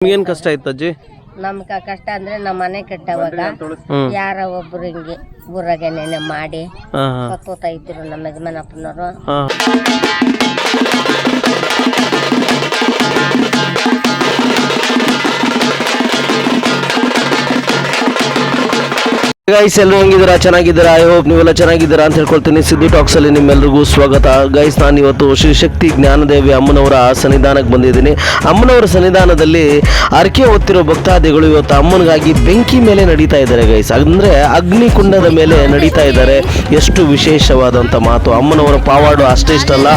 ನಿಮ್ಗೇನ್ ಕಷ್ಟ ಇತ್ತು ಅಜ್ಜಿ? ನಮ್ಗ ಕಷ್ಟ ಅಂದ್ರೆ ನಮ್ಮ ಮನೆ ಕಟ್ಟವಾಗ ಯಾರ ಒಬ್ರು ಹಿಂಗೆ ಊರಾಗ ನೆನೆ ಮಾಡಿ ಹಾ ಹಾ. ಸತ್ತೋತಾ ಇದ್ರು ನಮ್ಮ ಯಜಮಾನಪ್ಪನವರು. ಗೈಸ್ ಎಲ್ಲರೂ ಹೆಂಗಿದ್ದೀರಾ? ಚೆನ್ನಾಗಿದ್ದೀರಾ? ಐ ಹೋಪ್ ನೀವೆಲ್ಲ ಚೆನ್ನಾಗಿದ್ದೀರಾ ಅಂತ ಹೇಳ್ಕೊಳ್ತೀನಿ. ಸಿದ್ದು ಟಾಕ್ಸಲ್ಲಿ ನಿಮ್ಮೆಲ್ಲರಿಗೂ ಸ್ವಾಗತ. ಗೈಸ್ ನಾನು ಇವತ್ತು ಶ್ರೀ ಶಕ್ತಿ ಜ್ಞಾನದೇವಿ ಅಮ್ಮನವರ ಸನ್ನಿಧಾನಕ್ಕೆ ಬಂದಿದ್ದೀನಿ. ಅಮ್ಮನವರ ಸನ್ನಿಧಾನದಲ್ಲಿ ಅರ್ಕೆ ಹೊತ್ತಿರೋ ಭಕ್ತಾದಿಗಳು ಇವತ್ತು ಅಮ್ಮನಿಗಾಗಿ ಬೆಂಕಿ ಮೇಲೆ ನಡೀತಾ ಇದ್ದಾರೆ ಗೈಸ್ ಅಂದ್ರೆ ಅಗ್ನಿಕುಂಡದ ಮೇಲೆ ನಡೀತಾ ಇದ್ದಾರೆ. ಎಷ್ಟು ವಿಶೇಷವಾದಂಥ ಮಾತು. ಅಮ್ಮನವರ ಪಾವಾಡು ಅಷ್ಟೇ ಇಷ್ಟಲ್ಲ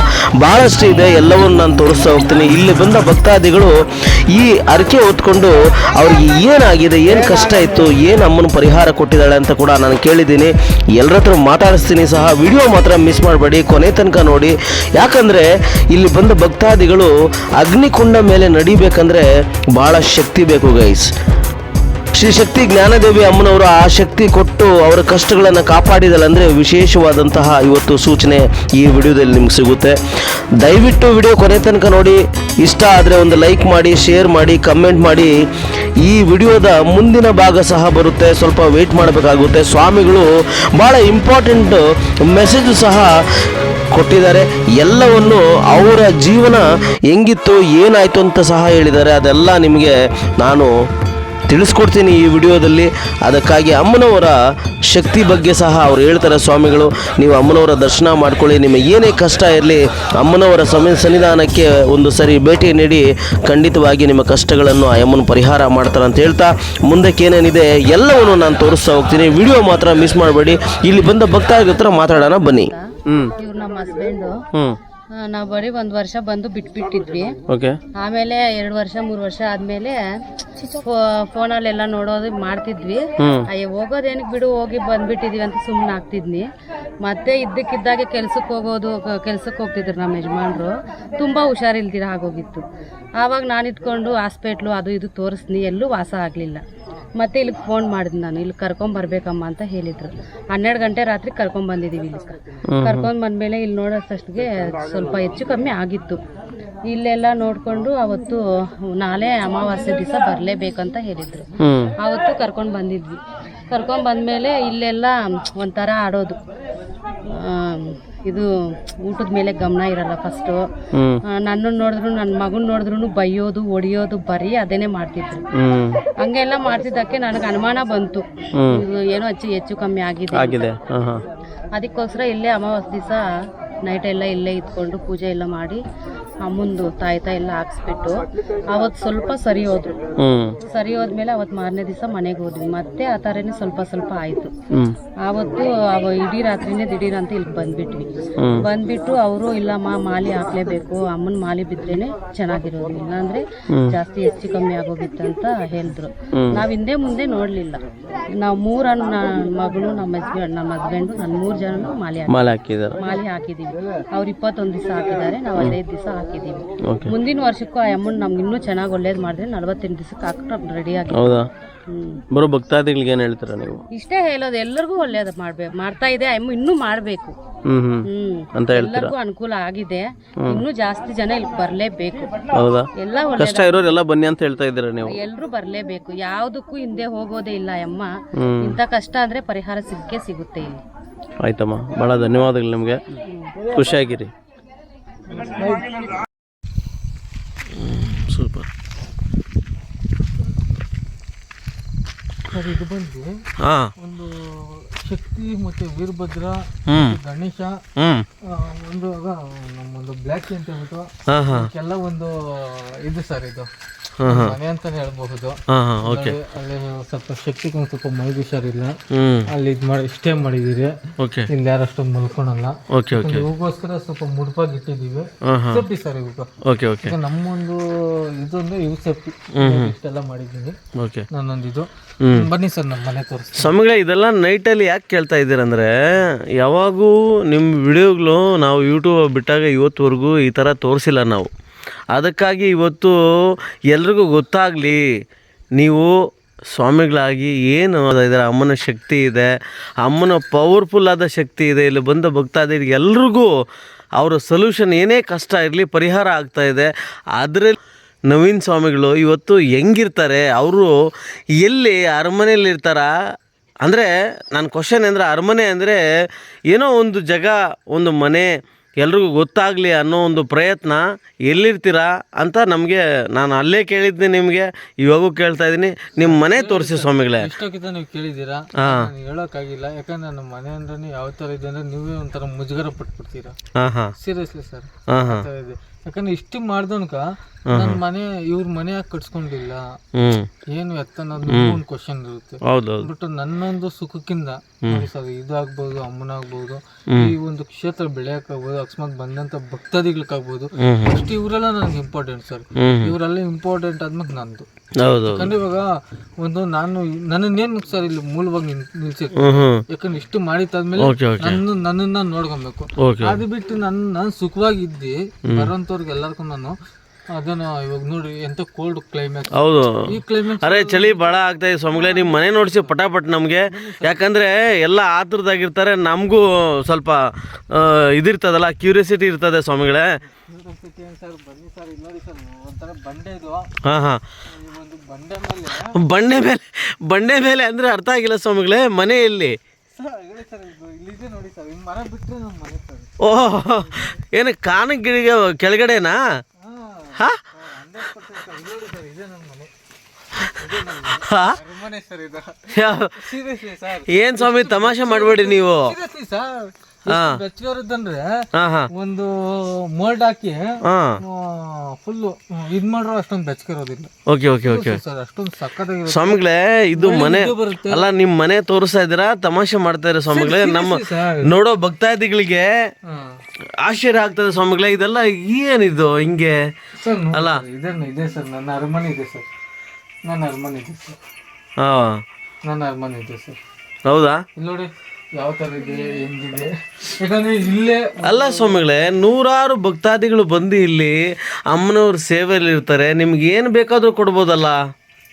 ಬಹಳಷ್ಟು ಇದೆ. ಎಲ್ಲವನ್ನು ನಾನು ತೋರಿಸ್ತಾ ಹೋಗ್ತೀನಿ. ಇಲ್ಲಿ ಬಂದ ಭಕ್ತಾದಿಗಳು ಈ ಅರ್ಕೆ ಹೊತ್ಕೊಂಡು ಅವ್ರಿಗೆ ಏನಾಗಿದೆ, ಏನು ಕಷ್ಟ ಇತ್ತು, ಏನು ಅಮ್ಮನ ಪರಿಹಾರ ಕೊಟ್ಟಿದ್ದಾಳೆ ಅಂತ ಕೂಡ ನಾನು ಕೇಳಿದ್ದೀನಿ. ಎಲ್ಲರ ಹತ್ರ ಮಾತಾಡಿಸ್ತೀನಿ ಸಹ. ವಿಡಿಯೋ ಮಾತ್ರ ಮಿಸ್ ಮಾಡಬೇಡಿ. ಕೊನೆ ತನಕ ನೋಡಿ. ಯಾಕಂದರೆ ಇಲ್ಲಿ ಬಂದ ಭಕ್ತಾದಿಗಳು ಅಗ್ನಿಕುಂಡ ಮೇಲೆ ನಡಿಬೇಕಂದ್ರೆ ಭಾಳ ಶಕ್ತಿ ಬೇಕು ಗೈಸ್ ಶ್ರೀ ಶಕ್ತಿ ಜ್ಞಾನದೇವಿ ಅಮ್ಮನವರು ಆ ಶಕ್ತಿ ಕೊಟ್ಟು ಅವರ ಕಷ್ಟಗಳನ್ನು ಕಾಪಾಡಿದಲ್ಲ ಅಂದರೆ ವಿಶೇಷವಾದಂತಹ ಇವತ್ತು ಸೂಚನೆ ಈ ವಿಡಿಯೋದಲ್ಲಿ ನಿಮ್ಗೆ ಸಿಗುತ್ತೆ. ದಯವಿಟ್ಟು ವಿಡಿಯೋ ಕೊನೆ ತನಕ ನೋಡಿ, ಇಷ್ಟ ಆದರೆ ಒಂದು ಲೈಕ್ ಮಾಡಿ, ಶೇರ್ ಮಾಡಿ, ಕಮೆಂಟ್ ಮಾಡಿ. ಈ ವಿಡಿಯೋದ ಮುಂದಿನ ಭಾಗ ಸಹ ಬರುತ್ತೆ, ಸ್ವಲ್ಪ ವೆಯ್ಟ್ ಮಾಡಬೇಕಾಗುತ್ತೆ. ಸ್ವಾಮಿಗಳು ಭಾಳ ಇಂಪಾರ್ಟೆಂಟ್ ಮೆಸೇಜ್ ಸಹ ಕೊಟ್ಟಿದ್ದಾರೆ. ಎಲ್ಲವನ್ನು ಅವರ ಜೀವನ ಹೆಂಗಿತ್ತು, ಏನಾಯಿತು ಅಂತ ಸಹ ಹೇಳಿದ್ದಾರೆ. ಅದೆಲ್ಲ ನಿಮಗೆ ನಾನು ತಿಳಿಸ್ಕೊಡ್ತೀನಿ ಈ ವಿಡಿಯೋದಲ್ಲಿ. ಅದಕ್ಕಾಗಿ ಅಮ್ಮನವರ ಶಕ್ತಿ ಬಗ್ಗೆ ಸಹ ಅವ್ರು ಹೇಳ್ತಾರೆ ಸ್ವಾಮಿಗಳು. ನೀವು ಅಮ್ಮನವರ ದರ್ಶನ ಮಾಡ್ಕೊಳ್ಳಿ. ನಿಮಗೆ ಏನೇ ಕಷ್ಟ ಇರಲಿ ಅಮ್ಮನವರ ಸಮಯ ಸನ್ನಿಧಾನಕ್ಕೆ ಒಂದು ಸರಿ ಭೇಟಿ ನೀಡಿ ಖಂಡಿತವಾಗಿ ನಿಮ್ಮ ಕಷ್ಟಗಳನ್ನು ಆ ಅಮ್ಮನ ಪರಿಹಾರ ಮಾಡ್ತಾರೆ ಅಂತ ಹೇಳ್ತಾ ಮುಂದಕ್ಕೆ ಏನೇನಿದೆ ಎಲ್ಲವನ್ನು ನಾನು ತೋರಿಸ್ತಾ ಹೋಗ್ತೀನಿ. ವಿಡಿಯೋ ಮಾತ್ರ ಮಿಸ್ ಮಾಡಬೇಡಿ. ಇಲ್ಲಿ ಬಂದ ಭಕ್ತಾದಿಗಳ ಹತ್ರ ಮಾತಾಡೋಣ ಬನ್ನಿ. ಹ್ಞೂ ನಾವು ಬರೀ ಒಂದ್ ವರ್ಷ ಬಂದು ಬಿಟ್ಬಿಟ್ಟಿದ್ವಿ. ಓಕೆ. ಆಮೇಲೆ ಎರಡ್ ವರ್ಷ ಮೂರು ವರ್ಷ ಆದ್ಮೇಲೆ ಫೋನಲ್ಲೆಲ್ಲ ನೋಡೋದು ಮಾಡ್ತಿದ್ವಿ. ಅಯ್ಯ ಹೋಗೋದೇನಕ್ ಬಿಡು ಹೋಗಿ ಬಂದ್ಬಿಟ್ಟಿದೀವಿ ಅಂತ ಸುಮ್ಮನೆ ಆಗ್ತಿದ್ನಿ. ಮತ್ತೆ ಇದ್ದಕ್ಕಿದ್ದಾಗೆ ಕೆಲ್ಸಕ್ಕೆ ಹೋಗೋದು ಕೆಲ್ಸಕ್ಕೆ ಹೋಗ್ತಿದ್ರು ನಮ್ಮ ಯಜಮಾನ್ರು. ತುಂಬಾ ಹುಷಾರಿಲ್ದಿರ ಆಗೋಗಿತ್ತು. ಆವಾಗ ನಾನು ಇದ್ಕೊಂಡು ಹಾಸ್ಪಿಟ್ಲು ಅದು ಇದು ತೋರಿಸ್ನಿ ಎಲ್ಲೂ ವಾಸ ಆಗಲಿಲ್ಲ. ಮತ್ತೆ ಇಲ್ಲಿ ಫೋನ್ ಮಾಡಿದ್ ನಾನು ಇಲ್ಲಿ ಕರ್ಕೊಂಡ್ ಬರ್ಬೇಕಮ್ಮ ಅಂತ ಹೇಳಿದ್ರು. ಹನ್ನೆರಡು ಗಂಟೆ ರಾತ್ರಿ ಕರ್ಕೊಂಡ್ ಬಂದಿದೀವಿ ಇಲ್ಲಿ ಕರ್ಕೊಂಡ್ ಬಂದ್ಮೇಲೆ ಇಲ್ಲಿ ಸ್ವಲ್ಪ ಹೆಚ್ಚು ಕಮ್ಮಿ ಆಗಿತ್ತು. ಇಲ್ಲೆಲ್ಲ ನೋಡ್ಕೊಂಡು ಅವತ್ತು ನಾಳೆ ಅಮಾವಾಸ್ಯೆ ದಿವಸ ಬರಲೇಬೇಕಂತ ಹೇಳಿದ್ರು. ಅವತ್ತು ಆವತ್ತು ಕರ್ಕೊಂಡು ಬಂದಿದ್ವಿ. ಕರ್ಕೊಂಡು ಬಂದಮೇಲೆ ಇಲ್ಲೆಲ್ಲ ಒಂಥರ ಆಡೋದು. ಇದು ಊಟದ ಮೇಲೆ ಗಮನ ಇರಲ್ಲ ಫಸ್ಟು ನನ್ನ ನನ್ನನ್ನು ನೋಡಿದ್ರು ನನ್ನ ಮಗನ ನೋಡಿದ್ರು ಬೈಯೋದು ಒಡಿಯೋದು ಬರೀ ಅದೇನೆ ಮಾಡ್ತಿದ್ರು. ಹಂಗೆಲ್ಲ ಮಾಡ್ತಿದ್ದಕ್ಕೆ ನನಗೆ ಅನುಮಾನ ಬಂತು. ಏನೋ ಹೆಚ್ಚು ಹೆಚ್ಚು ಕಮ್ಮಿ ಆಗಿದೆ ಅದಕ್ಕೋಸ್ಕರ ಇಲ್ಲೇ ಅಮಾವಾಸ್ಯೆ ದಿವಸ ನೈಟ್ ಎಲ್ಲ ಇಲ್ಲೇ ಇದ್ಕೊಂಡು ಪೂಜೆ ಎಲ್ಲ ಮಾಡಿ ಅಮ್ಮಂದು ತಾಯ್ತ ಎಲ್ಲ ಹಾಕ್ಸ್ಬಿಟ್ಟು ಅವತ್ತು ಸ್ವಲ್ಪ ಸರಿ ಹೋದ್ರು. ಸರಿ ಹೋದ್ಮೇಲೆ ಅವತ್ತು ಮಾರನೇ ದಿವಸ ಮನೆಗೆ ಹೋದ್ವಿ. ಮತ್ತೆ ಆ ಥರನೇ ಸ್ವಲ್ಪ ಸ್ವಲ್ಪ ಆಯಿತು. ಆವತ್ತು ಅವ ಇಡೀ ರಾತ್ರಿನೇ ದಿಢೀರ್ ಅಂತ ಇಲ್ಲಿ ಬಂದ್ಬಿಟ್ವಿ. ಬಂದ್ಬಿಟ್ಟು ಅವರು ಇಲ್ಲಮ್ಮ ಮಾಲಿ ಹಾಕ್ಲೇಬೇಕು ಅಮ್ಮನ ಮಾಲಿ ಬಿದ್ರೇನೆ ಚೆನ್ನಾಗಿರೋದು. ಇಲ್ಲಾಂದ್ರೆ ಜಾಸ್ತಿ ಹೆಚ್ಚು ಕಮ್ಮಿ ಆಗೋಗಿತ್ತಂತ ಹೇಳಿದ್ರು. ನಾವ್ ಹಿಂದೆ ಮುಂದೆ ನೋಡ್ಲಿಲ್ಲ. ನಾವು ಮೂರ ಮಗಳು ನಮ್ಮ ಹಸ್ಬೆಂಡ್ ನಮ್ಮ ಹಸ್ಬೆಂಡ್ ನನ್ ಮೂರ್ ಜನನು ಮಾಲಿ ಹಾಕಿ ಮಾಲೆ ಹಾಕಿದ್ದಾರೆ. ಮಾಲಿ ಹಾಕಿದೀವಿ ಅವ್ರು ಇಪ್ಪತ್ತೊಂದು ದಿವಸ ಹಾಕಿದ್ದಾರೆ. ನಾವು ಐದೈದು ದಿವಸ ಹಾಕಿದೀವಿ ಓಕೆ. ಮುಂದಿನ ವರ್ಷಕ್ಕೂ ಆ ಅಮೌಂಟ್ ನಮ್ಗೆ ಇನ್ನೂ ಚೆನ್ನಾಗಿ ಒಳ್ಳೇದು ಮಾಡಿದ್ರೆ ನಲವತ್ತೆಂಟು ದಿವಸಕ್ಕೆ ಹಾಕಿ ರೆಡಿ ಆಗಿ. ಹೌದಾ? ಬರೋ ಭಕ್ತಾದಿಗಳಿಗೆ ಏನು ಹೇಳ್ತೀರಾ ನೀವು? ಇಷ್ಟೇ ಹೇಳೋದು ಎಲ್ಲರಿಗೂ ಒಳ್ಳೇದು ಮಾಡ್ಬೇಕು ಮಾಡ್ತಾ ಇದೆ ಅಮ್ಮ ಇನ್ನೂ ಮಾಡ್ಬೇಕು. ಅಂತ ಹೇಳ್ತೀರಾ? ಎಲ್ಲರಿಗೂ ಅನುಕೂಲ ಆಗಿದೆ. ಇನ್ನೂ ಜಾಸ್ತಿ ಜನ ಇಲ್ಲಿ ಬರ್ಲೇಬೇಕು. ಹೌದಾ? ಎಲ್ಲ ಒಳ್ಳೆ ಕಷ್ಟ ಇರೋರೆಲ್ಲ ಬನ್ನಿ ಅಂತ ಹೇಳ್ತಾ ಇದ್ದೀರಾ ನೀವು? ಎಲ್ಲರೂ ಬರ್ಲೇಬೇಕು. ಯಾವ್ದಕ್ಕೂ ಹಿಂದೆ ಹೋಗೋದೇ ಇಲ್ಲ ಅಮ್ಮ. ಇಂತ ಇಂಥ ಕಷ್ಟ ಅಂದ್ರೆ ಪರಿಹಾರ ಸಿಕ್ಕೇ ಸಿಗುತ್ತೆ ಇಲ್ಲಿ. ಆಯ್ತಮ್ಮ. ಭಾಳ ಧನ್ಯವಾದಗಳು ನಿಮಗೆ. ಖುಷಿಯಾಗಿರಿ. ಸೂಪರ್. ಸರ್ ಇದು ಬಂದು ಒಂದು ಶಕ್ತಿ ಮತ್ತೆ ವೀರಭದ್ರ ಗಣೇಶ ಒಂದು ನಮ್ಮೊಂದು ಬ್ಲ್ಯಾಕ್ ಅಂತ ಹೇಳ್ಬಿಟ್ಟು ಎಲ್ಲ ಒಂದು ಇದು ಸರ್ ಇದು. ಮನೆ ಅಂತಾನೆ ಹೇಳ್ಬಹುದು. ಓಕೆ. ಅಲ್ಲಿ- ಸ್ವಲ್ಪ ಶಕ್ತಿಗೆ ಒಂದು ಸ್ವಲ್ಪ ಮೈ ಹುಷಾರಿಲ್ಲ ಅಲ್ಲಿ ಇದು ಮಾಡಿ ಸ್ಟೇ ಮಾಡಿದೀರಿ ಓಕೆ. ಇಲ್ಲಿ ಯಾರು ಅಷ್ಟೊಂದು ಮಲ್ಕೊಳಲ್ಲ. Okay okay. ಸ್ವಲ್ಪ ಮುಡ್ಪಾಗಿ ಇಟ್ಟಿದ್ದೀವಿ. ಹಾಂ ಸೇಫ್ಟಿ ಸರ್ ಇವಾಗ ಓಕೆ ಓಕೆ. ನಮ್ಮೊಂದು ಇದೊಂದು ಇವು ಸೇಫ್ಟಿ ಇಷ್ಟೆಲ್ಲ ಮಾಡಿದ್ದೀನಿ ಓಕೆ. ನಾನೊಂದು ಇದು. ಬನ್ನಿ ಸರ್ ನಮ್ಮ ಮನೆ ತೋರಿಸಿ ಸ್ವಾಮಿಗಳೇ ಇದೆಲ್ಲ ನೈಟಲ್ಲಿ ಯಾಕೆ ಕೇಳ್ತಾ ಇದ್ದೀರಂದ್ರೆ ಯಾವಾಗೂ ನಿಮ್ಮ ವಿಡಿಯೋಗಳು ನಾವು ಯೂಟ್ಯೂಬ್ ಬಿಟ್ಟಾಗ ಇವತ್ತುವರೆಗೂ ಈ ಥರ ತೋರಿಸಿಲ್ಲ ನಾವು. ಅದಕ್ಕಾಗಿ ಇವತ್ತು ಎಲ್ರಿಗೂ ಗೊತ್ತಾಗಲಿ, ನೀವು ಸ್ವಾಮಿಗಳಾಗಿ ಏನು ಇದರ ಅಮ್ಮನ ಶಕ್ತಿ ಇದೆ, ಅಮ್ಮನ ಪವರ್ಫುಲ್ ಆದ ಶಕ್ತಿ ಇದೆ, ಇಲ್ಲಿ ಬಂದ ಭಕ್ತಾದಿರಿಗೆ ಎಲ್ರಿಗೂ ಅವರ ಸೊಲ್ಯೂಷನ್ ಏನೇ ಕಷ್ಟ ಇರಲಿ, ಪರಿಹಾರ ಆಗ್ತಾ ಇದೆ. ಅದರಲ್ಲಿ ನವೀನ್ ಸ್ವಾಮಿಗಳು ಇವತ್ತು ಹೆಂಗಿರ್ತಾರೆ, ಅವರು ಎಲ್ಲಿ ಅರಮನೆಯಲ್ಲಿರ್ತಾರ ಅಂದರೆ ನನ್ನ ಕ್ವಶನ್ ಅಂದರೆ ಅರಮನೆ ಅಂದರೆ ಏನೋ ಒಂದು ಜಾಗ, ಒಂದು ಮನೆ ಎಲ್ರಿಗೂ ಗೊತ್ತಾಗಲಿ ಅನ್ನೋ ಒಂದು ಪ್ರಯತ್ನ ಎಲ್ಲಿರ್ತೀರಾ ಅಂತ ನಮಗೆ ನಾನು ಅಲ್ಲೇ ಕೇಳಿದ್ದೆ ನಿಮಗೆ ಇವಾಗೂ ಕೇಳ್ತಾ ಇದ್ದೀನಿ. ನಿಮ್ಮ ಮನೆ ತೋರಿಸಿ ಸ್ವಾಮಿಗಳೇ. ಇಷ್ಟಕ್ಕಿಂತ ನೀವು ಕೇಳಿದ್ದೀರಾ? ಹಾಂ. ನಾನು ಹೇಳೋಕ್ಕಾಗಿಲ್ಲ. ಯಾಕಂದ್ರೆ ನಮ್ಮ ಮನೆ ಅಂದ್ರೆ ಯಾವ ಥರ ಇದೆ ಅಂದರೆ ನೀವೇ ಒಂಥರ ಮುಜುಗರ ಪಟ್ಬಿಡ್ತೀರಾ? ಹಾಂ ಹಾಂ. ಸೀರಿಯಸ್ಲಿ ಸರ್ ಹಾಂ ಹಾಂ. ಇದೆ. ಯಾಕಂದ್ರೆ ಇಷ್ಟು ಮಾಡ್ದನ್ಕ ನನ್ನ ಮನೆ ಇವ್ರ ಮನೆ ಯಾಕೆ ಕಟ್ಸ್ಕೊಂಡಿಲ್ಲ? ಏನು ಎತ್ತ ಅನ್ನೋದು ಒಂದು ಕ್ವಶನ್ ಇರುತ್ತೆ. ಬಟ್ ನನ್ನೊಂದು ಸುಖಕ್ಕಿಂತ ನೋಡಿ ಸರ್ ಇದಾಗ್ಬೋದು ಅಮ್ಮನಾಗ್ಬೋದು ಈ ಒಂದು ಕ್ಷೇತ್ರ ಬೆಳೆಯಕ್ಕಾಗ್ಬೋದು ಅಕಸ್ಮಾತ್ ಬಂದಂತ ಭಕ್ತಾದಿಗಳಿಗಾಗ್ಬೋದು ಅಷ್ಟು ಇವ್ರೆಲ್ಲ ನನಗೆ ಇಂಪಾರ್ಟೆಂಟ್ ಸರ್. ಇವರೆಲ್ಲ ಇಂಪಾರ್ಟೆಂಟ್ ಆದ್ಮೇಲೆ ನಂದು. ಹೌದು ಯಾಕಂದ್ರೆ ಇವಾಗ ಒಂದು ನಾನು ನನ್ನನ್ನೇನು ಸರ್ ಇಲ್ಲಿ ಮೂಲವಾಗಿ ನಿಲ್ ಯಾಕಂದ್ರೆ ಇಷ್ಟು ಮಾಡಿದ್ದಾದ್ಮೇಲೆ ಓಕೆ ಓಕೆ. ನನ್ನ ನನ್ನನ್ನ ನೋಡ್ಕೊಬೇಕು. ಓಕೆ. ಅದು ಬಿಟ್ಟು ನನ್ನ ನಾನು ಸುಖವಾಗಿದ್ದಿ ಬರೋಂಥವ್ರಿಗೆ ಎಲ್ಲರಿಗೂ ನಾನು ಅದನ್ನ ಇವಾಗ ನೋಡಿ ಎಂತ ಕೋಲ್ಡ್ ಕ್ಲೈಮ್ಯಾಕ್ಸ್ ಹೌದು. ಈ ಕ್ಲೈಮ್ಯಾಕ್ಸ್ ಅರೆ ಚಳಿ ಭಾಳ ಆಗ್ತಾ ಇದೆ ಸ್ವಾಮಿಗಳೇ ನಿಮ್ಮ ಮನೆ ನೋಡಿಸಿ ಪಟಾಪಟ್ ನಮಗೆ. ಯಾಕಂದರೆ ಎಲ್ಲ ಆತುರದಾಗಿರ್ತಾರೆ ನಮಗೂ ಸ್ವಲ್ಪ ಆ, ಇದಿರ್ತದಲ್ಲ ಕ್ಯೂರಿಯಾಸಿಟಿ ಇರ್ತದೆ ಸ್ವಾಮಿಗಳೇ. ಸರ್? ಬನ್ನಿ ಸರ್ ಇಲ್ಲಿ ನೋಡಿ ಸರ್ ಒಂಥರ ಬಂಡೆ ಇದು. ಹಾಂ ಹಾಂ. ಬಂಡೆ ಮೇಲೆ ಬಂಡೆ ಮೇಲೆ ಅಂದರೆ ಅರ್ಥ ಆಗಿಲ್ಲ ಸ್ವಾಮಿಗಳೇ ಮನೆಯಲ್ಲಿ. ಕಾನ ಓಹ್ ಏನು ಕಾನಗಿರಿಗೆ ಕೆಳಗಡೆನಾ? ಹಾಂ ಏನು ಸ್ವಾಮಿ ತಮಾಷೆ ಮಾಡಬೇಡಿ ನೀವು. ಹಾಂ. ಹಾಂ ಒಂದು ಮೋಲ್ಡ್ ಹಾಕಿ ಫುಲ್ ಇದು ಮಾಡ್ರೋ ಅಷ್ಟೊಂದು ಬೆಚ್ಚಗಿರೋದಿಲ್ಲ. Okay okay okay. ಅಷ್ಟೊಂದು ಸಕ್ಕತ್ತಾಗಿ ಸ್ವಾಮಿಗಳೇ ಇದು ಮನೆ ಅಲ್ಲ ನಿಮ್ಮ ಮನೆ ತೋರಿಸ್ತಾ ಇದ್ದೀರಾ? ತಮಾಷೆ ಮಾಡ್ತಾ ಇರೋ ಸ್ವಾಮಿಗಳೇ? ನಮ್ಮ ನೋಡೋ ಭಕ್ತಾದಿಗಳಿಗೆ ಆಶ್ಚರ್ಯ ಆಗ್ತದೆ ಸ್ವಾಮಿಗಳೇ ಇದೆಲ್ಲ ಏನಿದು ಹಿಂಗೆ? ಅಲ್ಲ. ಇದೆ ಸರ್ ನನ್ನ ಅರಮನೆ ಇದೆ ಸರ್. ನನ್ನ ಅರಮನೆ ಇದೆ ಸರ್. ಹಾಂ. ನನ್ನ ಅರಮನೆ ಇದೆ ಸರ್. ಹೌದಾ? ನೋಡಿ. ಯಾವ ಥರ ಇದೆ ಹೆಂಗಿದೆ? ಯಾಕಂದ್ರೆ ಇಲ್ಲೇ ಅಲ್ಲ ಸ್ವಾಮಿಗಳೇ ನೂರಾರು ಭಕ್ತಾದಿಗಳು ಬಂದು ಇಲ್ಲಿ ಅಮ್ಮನವ್ರ ಸೇವೆಯಲ್ಲಿ ಇರ್ತಾರೆ ನಿಮ್ಗೆ ಏನು ಬೇಕಾದರೂ ಕೊಡ್ಬೋದಲ್ಲ?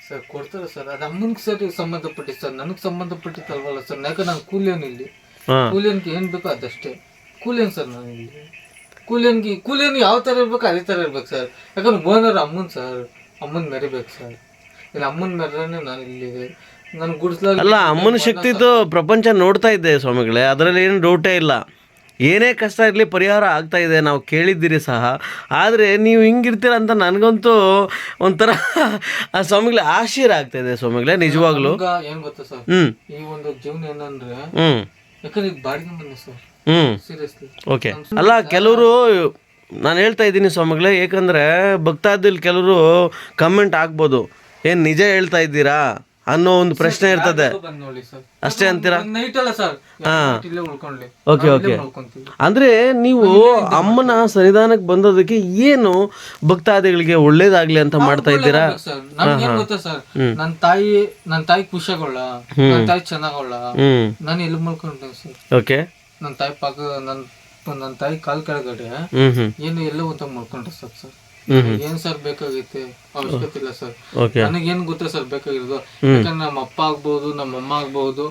ಸರ್ ಕೊಡ್ತಾರೆ ಸರ್. ಅದು ಅಮ್ಮನಿಗೆ ಸರ್ ಸಂಬಂಧಪಟ್ಟಿದ್ದು ಸರ್. ನನಗೆ ಸಂಬಂಧಪಟ್ಟಿತ್ತಲ್ವಲ್ಲ ಸರ್. ಯಾಕೆ ನಾನು ಕೂಲಿಯನ್ ಇಲ್ಲಿ. ಕೂಲಿಯನ್ಗೆ ಏನು ಬೇಕೋ ಅದಷ್ಟೇ. ಕೂಲಿಯನ್ ಸರ್ ನಾನು ಇಲ್ಲಿ. ಕೂಲಿಯನ್ಗೆ ಕೂಲಿಯನ್ ಯಾವ ಥರ ಇರ್ಬೇಕು ಅದೇ ಥರ ಇರ್ಬೇಕು ಸರ್. ಯಾಕಂದ್ರೆ ಓನರ್ ಅಮ್ಮನ್ ಸರ್. ಅಮ್ಮನ್ ಮೆರಿಬೇಕು ಸರ್. ಇಲ್ಲಿ ಅಮ್ಮನ ಮೆರನೇ ನಾನು ಇಲ್ಲಿದೆ ನನ್ನ ಅಲ್ಲ ಅಮ್ಮನ ಶಕ್ತಿದು ಪ್ರಪಂಚ ನೋಡ್ತಾ ಇದ್ದೆ ಸ್ವಾಮಿಗಳೇ ಅದರಲ್ಲಿ ಏನು ಡೌಟೇ ಇಲ್ಲ. ಏನೇ ಕಷ್ಟ ಇರಲಿ ಪರಿಹಾರ ಆಗ್ತಾ ಇದೆ ನಾವು ಕೇಳಿದ್ದೀರಿ ಸಹ. ಆದರೆ ನೀವು ಹಿಂಗಿರ್ತೀರ ಅಂತ ನನಗಂತೂ ಒಂಥರ ಆ ಸ್ವಾಮಿಗಳೇ ಆಶ್ಚರ್ಯ ಆಗ್ತಾ ಇದೆ ಸ್ವಾಮಿಗಳೇ ನಿಜವಾಗ್ಲೂ. ಈಗ ಏನ್ ಗೊತ್ತಾ ಸರ್? ಹ್ಞೂ ಈ ಒಂದು ಜೀವನ ಏನಂದ್ರೆ ಹ್ಞೂ ಯಾಕಂದ್ರೆ ಬಾಡಿಗೆ ಮನೆ ಸರ್. ಹ್ಞೂ ಸೀರಿಯಸ್ಲಿ ಓಕೆ ಅಲ್ಲ ಕೆಲವರು ನಾನು ಹೇಳ್ತಾ ಇದ್ದೀನಿ ಸ್ವಾಮಿಗಳೇ ಏಕೆಂದರೆ ಭಕ್ತಾದಿಲ್ ಕೆಲವರು ಕಮೆಂಟ್ ಆಗ್ಬೋದು. ಏನು ನಿಜ ಹೇಳ್ತಾ ಇದ್ದೀರಾ ಅನ್ನೋ ಒಂದು ಪ್ರಶ್ನೆ ಇರ್ತದೆ. ಅಷ್ಟೇ ಅಂತೀರಾ? ಓಕೆ ಓಕೆ ಅಂದ್ರೆ ನೀವು ಅಮ್ಮನ ಸನ್ನಿಧಾನಕ್ಕೆ ಬಂದದಕ್ಕೆ ಏನು ಭಕ್ತಾದಿಗಳಿಗೆ ಒಳ್ಳೇದಾಗ್ಲಿ ಅಂತ ಮಾಡ್ತಾ ಇದ್ದೀರಾ? ನನ್ನ ತಾಯಿ ನನ್ನ ತಾಯಿ ಖುಷಿಯಾಗೋಳ ನನ್ನ ತಾಯಿ ಚೆನ್ನಾಗೋಳ. ನಾನು ಎಲ್ಲಿ ಮಲ್ಕೊಂಡೆ ಸರ್. ಓಕೆ. ನನ್ನ ತಾಯಿ ಪಾಕ ನನ್ನ ನನ್ನ ತಾಯಿ ಕಾಲ್ ಕೆಳಗಡೆ ಏನು ಎಲ್ಲೋ ಅಂತ ಮಲ್ಕೊಂಡ್ರೆ ಸರ್ ಸರ್. ಏನ್ ಸರ್ ಬೇಕಾಗೈತೆ? ಅವಶ್ಯಕತೆ ಇಲ್ಲ ಸರ್ ನನಗೆ ನನಗೇನ್ ಗೊತ್ತಾ ಸರ್ ಬೇಕಾಗಿರೋದು? ಯಾಕಂದ್ರೆ ನಮ್ಮ ಅಪ್ಪ ಆಗ್ಬಹುದು ನಮ್ಮ ಅಮ್ಮ ಆಗ್ಬಹುದು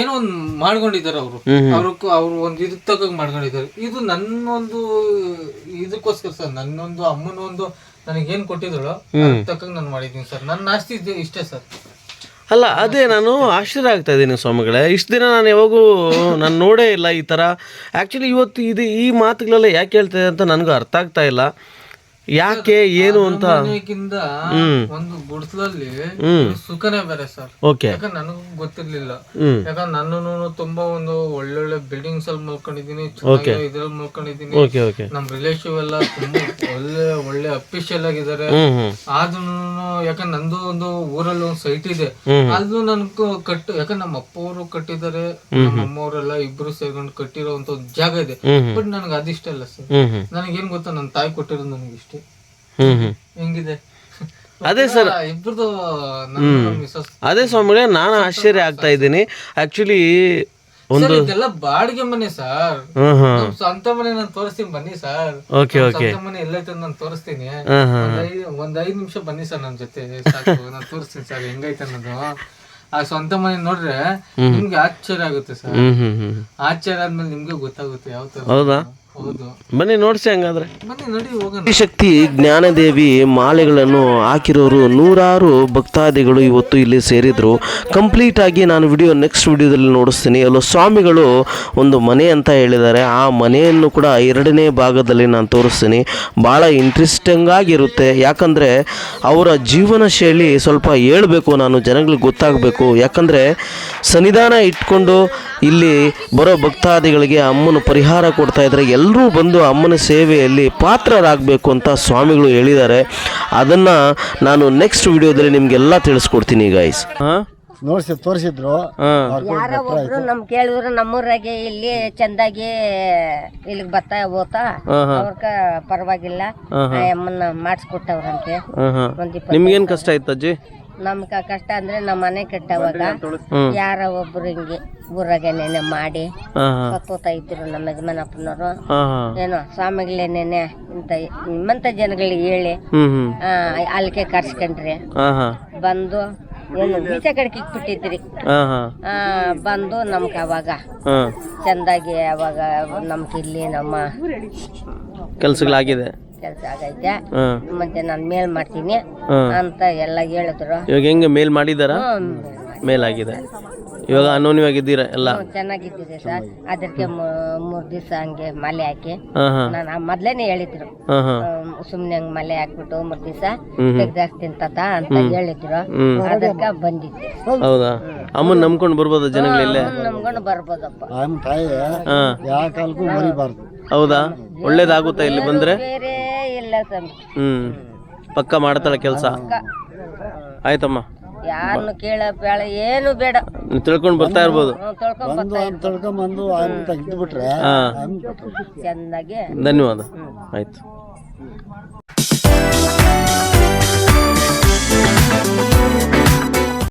ಏನೋ ಒಂದ್ ಮಾಡ್ಕೊಂಡಿದ್ದಾರೆ ಅವರು. ಅವ್ರ ಅವ್ರು ಒಂದ್ ಇದ್ ತಗ ಮಾಡ್ಕೊಂಡಿದ್ದಾರೆ. ಇದು ನನ್ನೊಂದು ಇದಕ್ಕೋಸ್ಕರ ಸರ್ ನನ್ನೊಂದು ಅಮ್ಮನೊಂದು ನನಗೇನ್ ಕೊಟ್ಟಿದ್ರು ತಕ್ಕ ನಾನು ಮಾಡಿದ್ದೀನಿ ಸರ್ ನನ್ನ ಆಸ್ತಿ ಇಷ್ಟೇ ಸರ್ ಅಲ್ಲ ಅದೇ ನಾನು ಆಶ್ಚರ್ಯ ಆಗ್ತಾ ಇದ್ದೀನಿ ಸ್ವಾಮಿಗಳೇ. ಇಷ್ಟು ದಿನ ನಾನು ಯಾವಾಗೂ ನಾನು ನೋಡೇ ಇಲ್ಲ ಈ ಥರ ಆ್ಯಕ್ಚುಲಿ ಇವತ್ತು ಇದು ಈ ಮಾತುಗಳೆಲ್ಲ ಯಾಕೆ ಹೇಳ್ತಾ ಇದೆ ಅಂತ ನನಗೂ ಅರ್ಥ ಆಗ್ತಾ ಇಲ್ಲ. ಯಾಕೆ ಏನು ಅಂತ? ಮನೆಗಿಂತ ಒಂದು ಗುಡ್ಸಲಲ್ಲಿ ಸುಖನೇ ಬೇರೆ ಸರ್. ಓಕೆ. ಯಾಕಂದ್ರೆ ನನಗೂ ಗೊತ್ತಿರ್ಲಿಲ್ಲ. ಯಾಕಂದ್ರೆ ನಾನು ತುಂಬಾ ಒಂದು ಒಳ್ಳೊಳ್ಳೆ ಬಿಲ್ಡಿಂಗ್ಸ್ ಅಲ್ಲಿ ಮಲ್ಕೊಂಡಿದ್ದೀನಿ ಚೆನ್ನಾಗಿರೋ ಇದ್ರಲ್ಲಿ ಮಲ್ಕೊಂಡಿದ್ದೀನಿ. Okay okay. ನಮ್ ರಿಲೇಟಿವ್ ಎಲ್ಲ ತುಂಬಾ ಒಳ್ಳೆ ಒಳ್ಳೆ ಅಫಿಷಿಯಲ್ ಆಗಿದ್ದಾರೆ. ಆದ್ರೂ ಯಾಕಂದ್ರೆ ನಂದು ಒಂದು ಊರಲ್ಲಿ ಒಂದು ಸೈಟ್ ಇದೆ. ಅದು ನನ್ ಕಟ್ಟು ಯಾಕಂದ್ರೆ ನಮ್ಮ ಅಪ್ಪ ಅವರು ಕಟ್ಟಿದ್ದಾರೆ ನಮ್ಮ ಅಮ್ಮವರೆಲ್ಲ ಇಬ್ರು ಸೇರ್ಕೊಂಡು ಕಟ್ಟಿರೋ ಒಂದು ಜಾಗ ಇದೆ. ಬಟ್ ನನಗೆ ಅದಿಷ್ಟ ಇಲ್ಲ ಸರ್. ನನಗೇನ್ ಗೊತ್ತಾ ನನ್ನ ತಾಯಿ ಕೊಟ್ಟಿರೋದು ನನಗೆ ಇಷ್ಟೇ. ಹೆಂಗಿದೆ? ಅದೇ ಸರ್. ಮಿಸಸ್ ಅದೇ ಸ್ವಾಮಿಗಳೇ ನಾನು ಆಶ್ಚರ್ಯ ಆಗ್ತಾ ಇದ್ದೀನಿ. ಆಕ್ಚುಲಿ ಒಂದು ಇದೆಲ್ಲ ಬಾಡಿಗೆ ಮನೆ ಸರ್. ಸ್ವಂತ ಮನೆ ನಾನು ತೋರಿಸ್ತೀನಿ ಬನ್ನಿ ಸರ್. Okay okay. ಮನೆ ಎಲ್ಲೈತೆ ನಾನು ತೋರಿಸ್ತೀನಿ. ಒಂದ್ ಐದ್ ನಿಮಿಷ ಬನ್ನಿ ಸರ್ ನನ್ನ ಜೊತೆ. ಸಾಕು ನಾನು ತೋರಿಸ್ತೀನಿ ಸರ್ ಹೆಂಗೈತೆ ಅನ್ನೋದು. ಆ ಸ್ವಂತ ಮನೆ ನೋಡ್ರೆ ನಿಮ್ಗೆ ಆಶ್ಚರ್ಯ ಆಗುತ್ತೆ ಸರ್. ಆಶ್ಚರ್ಯ ಆದ್ಮೇಲೆ ನಿಮ್ಗೆ ಗೊತ್ತಾಗುತ್ತೆ ಯಾವ ತರ ಹೌದು? ಬನ್ನಿ ನೋಡ್ಸಿ ಹಂಗಾದ್ರೆ. ಶಕ್ತಿ ಜ್ಞಾನದೇವಿ ಮಾಲೆಗಳನ್ನು ಹಾಕಿರೋರು ನೂರಾರು ಭಕ್ತಾದಿಗಳು ಇವತ್ತು ಇಲ್ಲಿ ಸೇರಿದ್ರು. ಕಂಪ್ಲೀಟ್ ಆಗಿ ನಾನು ವಿಡಿಯೋ ನೆಕ್ಸ್ಟ್ ವಿಡಿಯೋದಲ್ಲಿ ನೋಡಿಸ್ತೀನಿ. ಅಲ್ಲೋ ಸ್ವಾಮಿಗಳು ಒಂದು ಮನೆ ಅಂತ ಹೇಳಿದ್ದಾರೆ. ಆ ಮನೆಯನ್ನು ಕೂಡ ಎರಡನೇ ಭಾಗದಲ್ಲಿ ನಾನು ತೋರಿಸ್ತೀನಿ. ಭಾಳ ಇಂಟ್ರೆಸ್ಟಿಂಗ್ ಆಗಿರುತ್ತೆ. ಯಾಕಂದರೆ ಅವರ ಜೀವನ ಶೈಲಿ ಸ್ವಲ್ಪ ಹೇಳ್ಬೇಕು ನಾನು ಜನಗಳಿಗೆ ಗೊತ್ತಾಗಬೇಕು. ಯಾಕಂದರೆ ಸನ್ನಿಧಾನ ಇಟ್ಕೊಂಡು ಇಲ್ಲಿ ಬರೋ ಭಕ್ತಾದಿಗಳಿಗೆ ಅಮ್ಮನ ಪರಿಹಾರ ಕೊಡ್ತಾ ಇದ್ದಾರೆ ಎಲ್ಲರೂ ಬಂದು ಅಮ್ಮನ ಸೇವೆಯಲ್ಲಿ ಪಾತ್ರರಾಗಬೇಕು ಅಂತ ಸ್ವಾಮಿಗಳು ಹೇಳಿದ್ದಾರೆ. ಅದನ್ನು ನಾನು ನೆಕ್ಸ್ಟ್ ವಿಡಿಯೋದಲ್ಲಿ ನಿಮಗೆಲ್ಲ ತಿಳಿಸ್ಕೊಡ್ತೀನಿ ಗೈಸ್ ಹಾಂ? ನೋಡ್ಸಿ ತೋರಿಸಿದ್ರು. ಯಾರೋ ಒಬ್ರು ನಮ್ ಕೇಳಿದ್ರು ನಮ್ಮೂರಾಗೆ ಇಲ್ಲಿ ಚಂದಾಗಿ ಇಲ್ಲಿಗೆ ಬರ್ತಾ ಹೋತಾ ಅವ್ರಕ ಪರವಾಗಿಲ್ಲ. ಆ ಅಮ್ಮನ್ನ ಮಾಡಿಸ್ಕೊಟ್ಟವ್ರಂತೆ. ಒಂದ್ ಇಪ್ಪತ್ತು ನಿಮ್ಗೇನು ಕಷ್ಟ ಆಯ್ತು ಅಜ್ಜಿ? ನಮ್ಗ ಕಷ್ಟ ಅಂದ್ರೆ ನಮ್ಮ ಮನೆ ಕಟ್ಟವಾಗ. ಯಾರ ಒಬ್ರು ಹಿಂಗೆ ಊರಾಗ ನೆನೆ ಮಾಡಿ ಸತ್ತೋತಾ ಇದ್ರು ನಮ್ಮ ಯಜಮಾನಪ್ಪನವರು. ಏನೋ ಸ್ವಾಮಿಗಳೇ ನೆನೆ ಸ್ವಾಮಿಗಳೇನೇನೆ ಇಂತ ನಿಮ್ಮಂತ ಜನಗಳಿಗೆ ಹೇಳಿ ಆ, ಅಲ್ಲಿಗೆ ಕರ್ಸ್ಕೊಂಡ್ರಿ ಬಂದು ಏನು ಬೀಚ ಕಡೆಗೆ ಇಕ್ಬಿಟ್ಟಿದ್ರಿ ಹಾಂ ಹಾಂ. ಆ, ಬಂದು ನಮ್ಗೆ ಅವಾಗ ಹಾಂ. ಚಂದಾಗಿ ಅವಾಗ ನಮ್ಗೆ ಇಲ್ಲಿ ನಮ್ಮ ಕೆಲಸಗಳಾಗಿದೆ. ಕೆಲಸ ಆಗೈತೆ. ಮತ್ತೆ ನಾನು ಮೇಲ್ ಮಾಡ್ತೀನಿ ಅಂತ ಎಲ್ಲ ಹೇಳಿದ್ರು. ಇವಾಗ ಹೆಂಗೆ ಮೇಲ್ ಮಾಡಿದಾರ? ಮೇಲ್ ಮೇಲಾಗಿದೆ. ಇವಾಗ ಅನೋನ್ಯವಾಗಿದ್ದೀರಾ ಎಲ್ಲ? ಚೆನ್ನಾಗಿದ್ದೀರಿ ಸರ್. ಅದಕ್ಕೆ ಮೂರ್ ದಿವಸ ಹಂಗೆ ಮಲೆ ಹಾಕಿ ನಾನು ಮೊದ್ಲೇನೆ ಹೇಳಿದ್ರು. ಸುಮ್ನೆ ಹಂಗ್ ಮಲೆ ಹಾಕ್ಬಿಟ್ಟು ಮೂರ್ ದಿವಸ. ತೆಗ್ದಾಕ್ತೀನಿ ತಾತ ಅಂತ ಹೇಳಿದ್ರು. ಹ್ಮ್. ಅದಕ್ಕ ಬಂದಿದ್ದೆ. ಹೌದಾ? ಅಮ್ಮನ್ ನಂಬ್ಕೊಂಡು ಬರ್ಬೋದು ಜನಗಳೆಲ್ಲ ನಮ್ಕೊಂಡು ಬರ್ಬೋದಪ್ಪ. ನಮ್ಮ ತಾಯಿ ಯಾವ ಕಾಲಕ್ಕೂ ಮರಿಬಾರ್ದು. ಹೌದಾ? ಒಳ್ಳೇದಾಗುತ್ತಾ ಇಲ್ಲಿ ಬಂದ್ರೆ? ಬೇರೆ ಸ್ವಾಮಿ ಹ್ಮ್. ಪಕ್ಕ ಮಾಡ್ತಾಳೆ ಕೆಲಸ. ಆಯ್ತಮ್ಮ. ಯಾರನ್ನು ಕೇಳ ಬೇಡ ಏನು ಬೇಡ. ತಿಳ್ಕೊಂಡು ತಿಳ್ಕೊಂಡ್ ಬರ್ತಾ ಇರ್ಬೋದು. ಧನ್ಯವಾದ. ಆಯ್ತು.